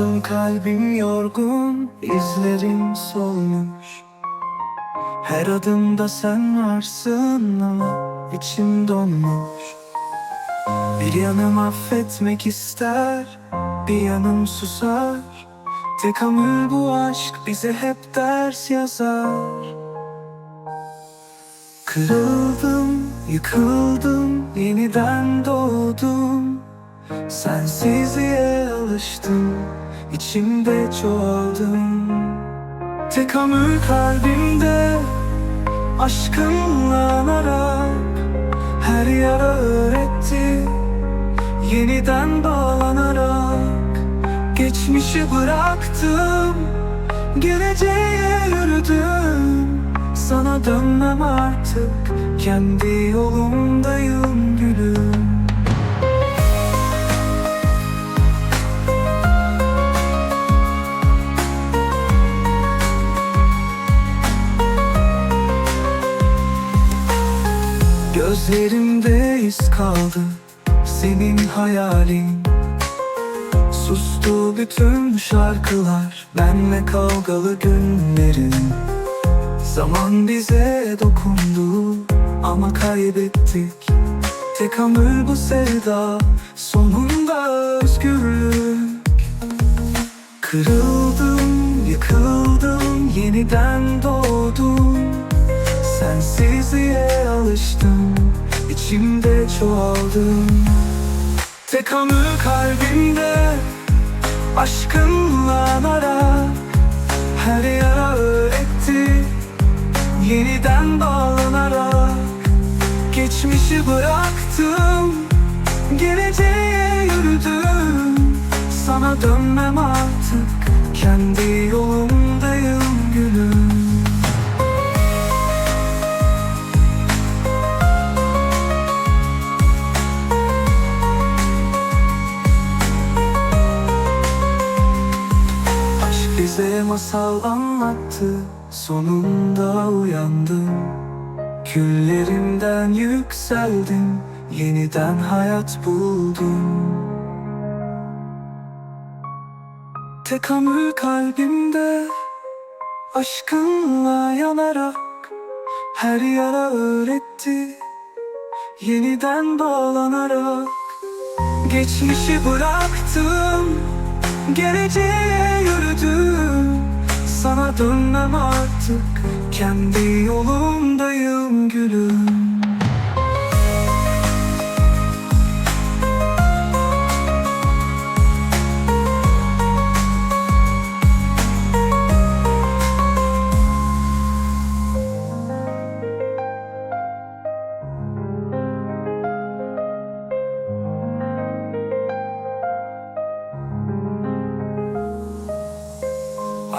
Gözüm kalbim yorgun izlerim solmuş Her adımda sen varsın ama içim donmuş. Bir yanım affetmek ister Bir yanım susar. Tekamül bu aşk bize hep ders yazar. Kırıldım, yıkıldım, yeniden doğdum. Sensizliğe alıştım, içimde çoğaldım. Tekamül kalbimde, aşkınla anarak Her yara öğretti, yeniden bağlanarak Geçmişi bıraktım, geleceğe yürüdüm. Sana dönmem artık, kendi yolumdayım gülüm Gözlerimde iz kaldı senin hayalin. Sustu bütün şarkılar benle kavgalı günlerin. Zaman bize dokundu ama kaybettik. Tekamül bu sevda sonunda özgürlük. Kırıldım, yıkıldım, yeniden doğdum Sensizliğe alıştım, içimde çoğaldım. Tekamül kalbimde, aşkınla anarak Her yara öğretti, yeniden bağlanarak. Geçmişi bıraktım, geleceğe yürüdüm. Sana dönmem artık, kendi yolumdayım gülüm bize masal anlattı Sonunda uyandım Küllerimden yükseldim Yeniden hayat buldum Tekamül kalbimde Aşkınla yanarak Her yara öğretti. Yeniden bağlanarak Geçmişi bıraktım Geleceğe dönmem artık Kendi yolumdayım gülüm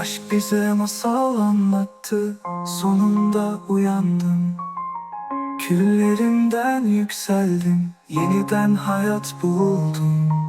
Aşk bize masal anlattı Sonunda uyandım. Küllerimden yükseldim Yeniden hayat buldum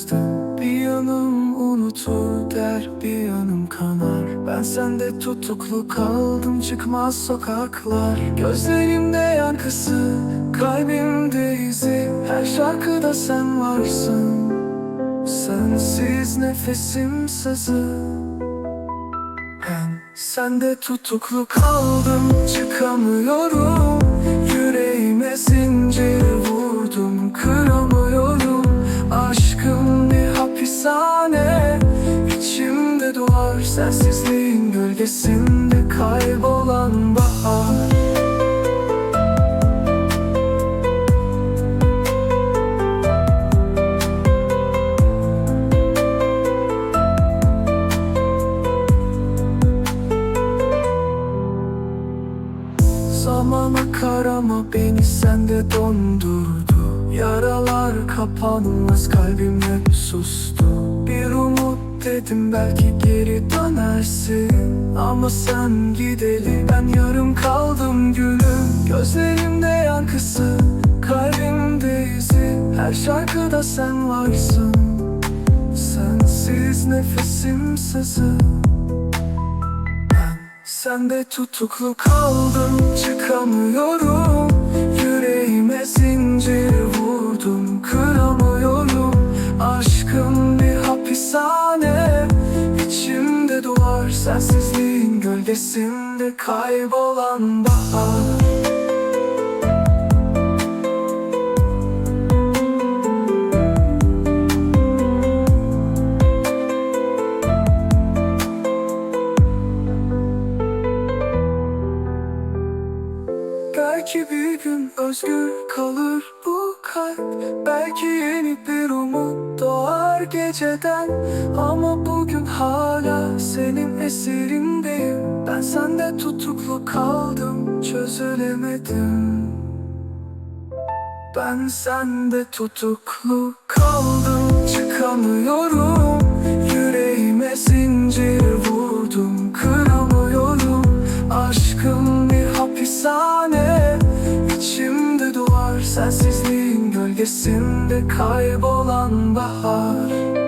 kızdım Bir yanım unutur der bir yanım kanar. Ben sende tutuklu kaldım çıkmaz sokaklar. Gözlerimde yankısı kalbimde izi. Her şarkıda sen varsın. Sensiz nefesim sızı. Ben sende tutuklu kaldım çıkamıyorum. Yüreğime zincir vurdum kıramıyorum gölgesinde kaybolan bahar. Zamana karama beni sende dondurdu. Yaralar kapanmaz kalbim hep sustu. Bir umut dedim belki geri dönersin. Ama sen gideli ben yarım kaldım gülüm. Gözlerimde yankısı kalbimde izi. Her şarkıda sen varsın. Sensiz nefesim sızı. Ben sende tutuklu kaldım çıkamıyorum. Yüreğime zincir vurdum kıramıyorum Sensizliğin gölgesinde kaybolan bahar. Belki bir gün özgür kalır bu kalp Belki yeni bir umut doğar geceden Ama bugün hala senin esirindeyim Ben sende tutuklu kaldım çözülemedim. Ben sende tutuklu kaldım çıkamıyorum. Yüreğime zincir vurdum kıramıyorum. Aşkım bir hapishane içimde duvar Sensizliğin gölgesinde kaybolan bahar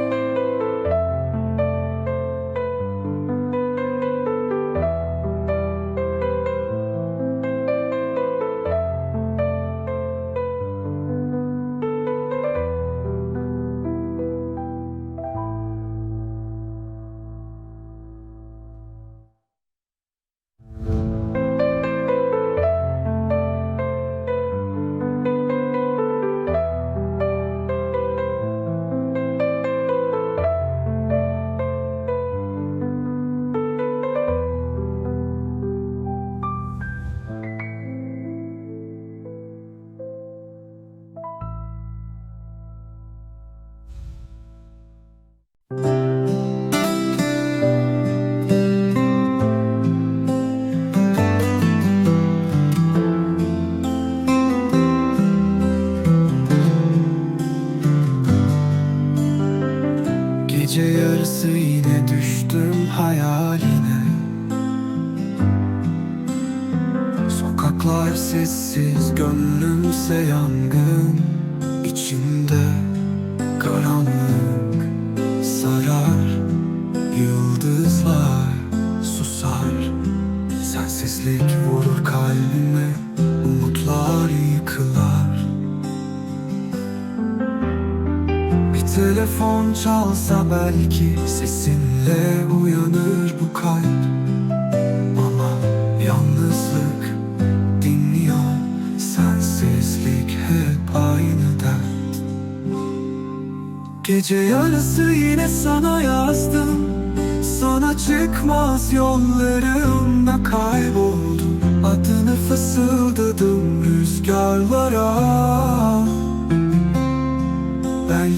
yarısı yine düştüm hayaline. Sokaklar sessiz, gönlümse yangın telefon çalsa belki Sesinle uyanır bu kalp. Ama yalnızlık dinliyor Sensizlik hep aynı dert. Gece yarısı yine sana yazdım. Sana çıkmaz yollarımda kayboldum. Adını fısıldadım rüzgarlara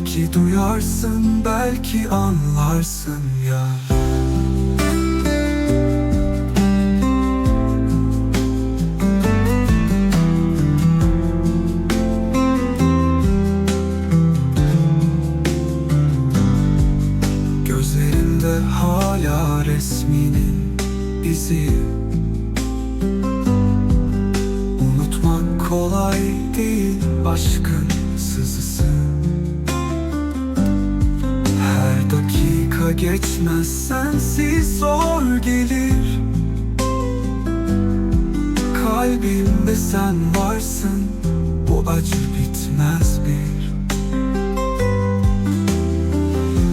Belki duyarsın, belki anlarsın ya. Gözlerinde hala resminin izi Unutmak kolay değil aşkın sızısı dakika geçmez sensiz zor gelir. Kalbimde sen varsın Bu acı bitmez bir.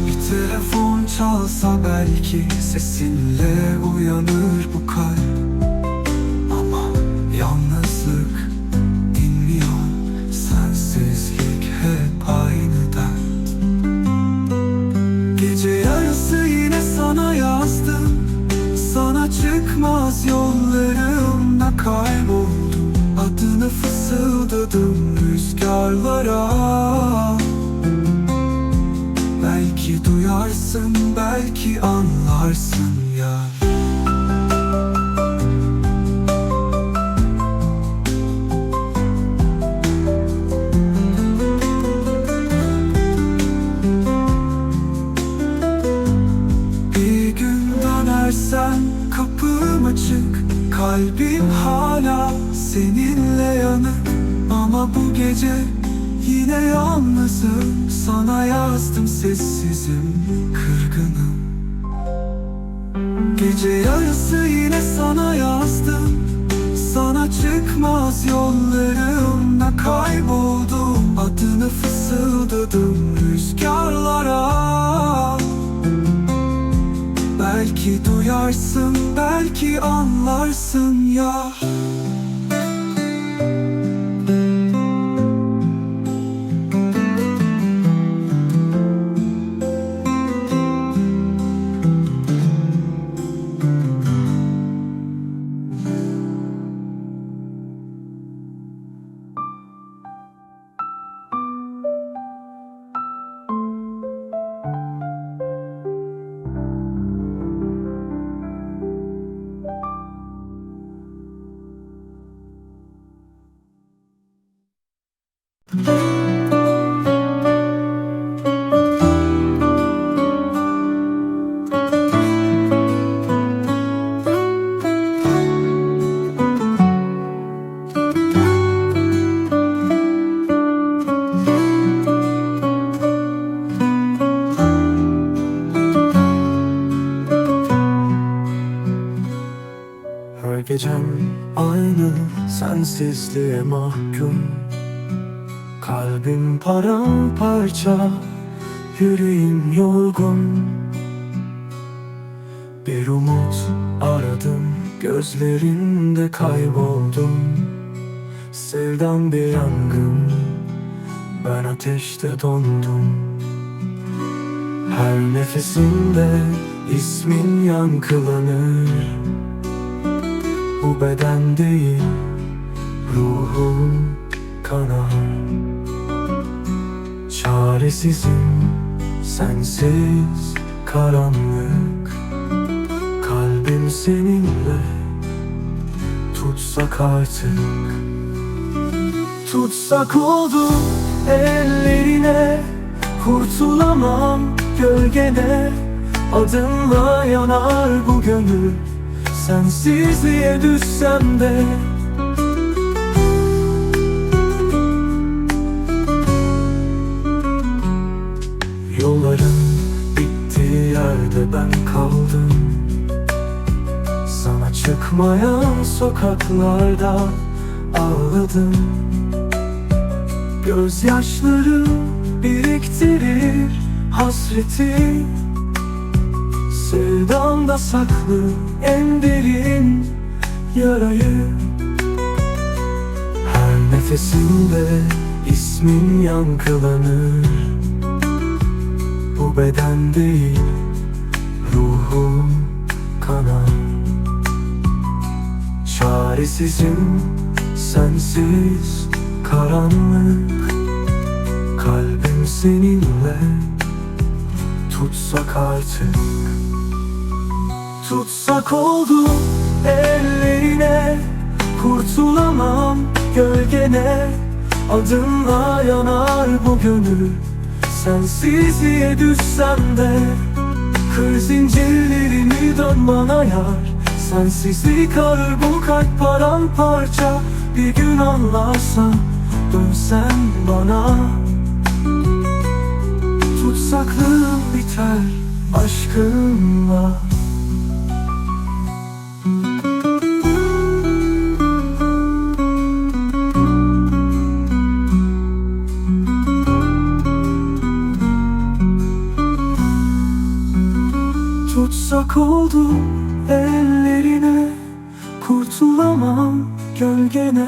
Bir telefon çalsa belki Sesinle uyanır bu kalp fısıldadım rüzgarlara. Belki duyarsın, belki anlarsın sana yazdım. Sana çıkmaz yollarımda kayboldum Adını fısıldadım rüzgarlara. Belki duyarsın, belki anlarsın ya sensizliğe mahkum. Kalbim paramparça, yüreğim yorgun. Bir umut aradım, gözlerinde kayboldum. Sevdam bir yangın, ben ateşte dondum. Her nefesimde ismin yankılanır. Bu beden değil Ruhum kanar Çaresizim Sensiz karanlık. Kalbim seninle. Tutsak artık. Tutsak oldu ellerine. Kurtulamam gölgede Adınla yanar bu gönül. Sensizliğe düşsem de yerde ben kaldım. Sana çıkmayan sokaklarda ağladım. Gözyaşları biriktirir hasreti. Sevdamda saklı en derin yarayı. Her nefesimde ismin yankılanır. Bu beden değil ruhum kanar Çaresizim sensiz karanlık. Kalbim seninle. Tutsak artık. Tutsak oldu ellerine. Kurtulamam gölgene. Adınla yanar bu gönül. Sensizliğe düşsem de Kır zincirlerimi dön bana yar. Sensizlik arır bu kalp paramparça. Bir gün anlarsan dönsen bana. Tutsaklığım biter aşkınla Tutsak oldu ellerine. Kurtulamam gölgene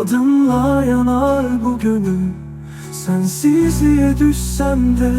Adımla yanar bu gönül. Sensizliğe düşsem de